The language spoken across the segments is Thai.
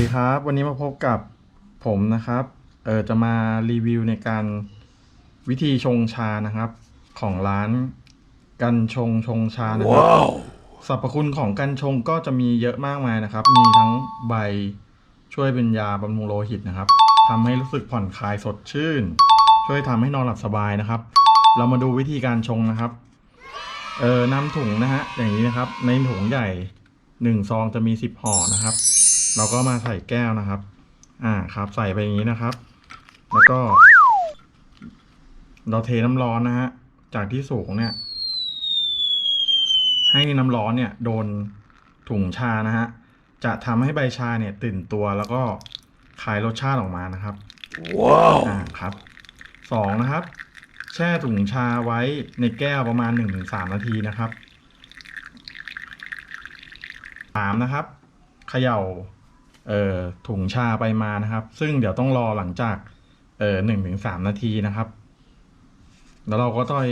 ดีครับ วันนี้มาพบกับผมนะครับ เออจะมารีวิวในการวิธีชงชานะครับ ของร้านกันชงชงชานะครับสรรพคุณของกันชงก็จะมีเยอะมากมายนะครับ มีทั้งใบช่วยเป็นยาบำรุงโลหิตนะครับทำให้รู้สึกผ่อนคลายสดชื่น ช่วยทำให้นอนหลับสบายนะครับ เรามาดูวิธีการชงนะครับ เออนำถุงนะฮะอย่างนี้นะครับ ในถุงใหญ่หนึ่งซองจะมีสิบห่อนะครับ เราก็มาใส่แก้วนะครับ อ่าครับ ใส่ไปอย่างนี้นะครับ แล้วก็ เราเทน้ำร้อนนะฮะ จากที่สูงเนี่ย ให้น้ำร้อนเนี่ย โดนถุงชานะฮะ จะทำให้ใบชาเนี่ยตื่นตัวแล้วก็คายรสชาติออกมานะครับ ว้าว อ่าครับ สองนะครับ แช่ถุงชาไว้ในแก้วประมาณหนึ่งถึงสามนาทีนะครับสามนะครับเขย่าเอ่อ ถุงชาไปมานะครับ ซึ่งเดี๋ยวต้องรอหลังจากหนึ่งถึงสามนาทีนะครับ แล้วเราก็ต้อง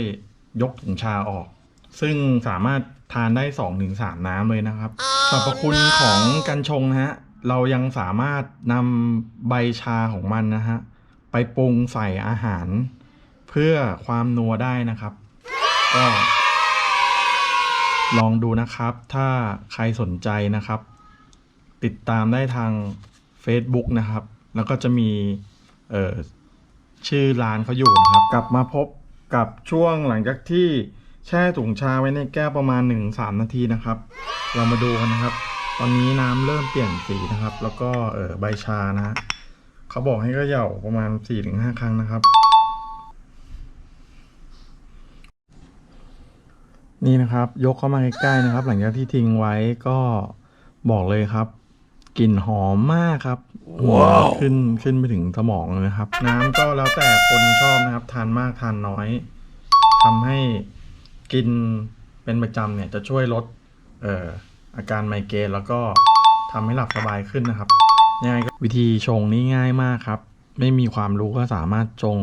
ยกถุงชาออก ซึ่งสามารถทานได้สองถึงสามน้ำเลยนะครับสรรพคุณของกัญชงนะฮะเรายังสามารถนำใบชาของมันนะฮะไปปรุงใส่อาหาร เพื่อความนัวได้นะครับก็ลองดูนะครับ ถ้าใครสนใจนะครับ ติดตามได้ทาง Facebook นะครับ แล้วก็จะมีเอ่อชื่อร้านเขาอยู่นะครับ กลับมาพบกับช่วงหลังจากที่แช่ถุงชาไว้ในแก้วประมาณ 1-3 นาทีนะครับ เรามาดูกันนะครับ ตอนนี้น้ำเริ่มเปลี่ยนสีนะครับ แล้วก็เออใบชานะฮะเขาบอกให้ก็เขย่าประมาณ 4-5 ครั้งนะครับ นี่นะครับ ยกเข้ามาใกล้ๆนะครับ หลังจากที่ทิ้งไว้ก็บอกเลยครับ กลิ่นหอมมากครับว้าวขึ้นขึ้นไปถึงสมองเลยนะครับ น้ำก็แล้วแต่คนชอบนะครับ ทานมากทานน้อยทำให้กินเป็นประจำเนี่ยจะช่วยลดเอ่ออาการไมเกรนแล้วก็ทำให้หลับสบายขึ้นนะครับยังไงก็วิธีชงนี่ง่ายมากครับ ไม่มีความรู้ก็สามารถชง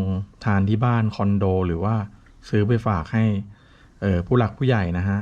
ทานที่บ้านคอนโด หรือว่าซื้อไปฝากให้เออผู้หลักผู้ใหญ่นะฮะ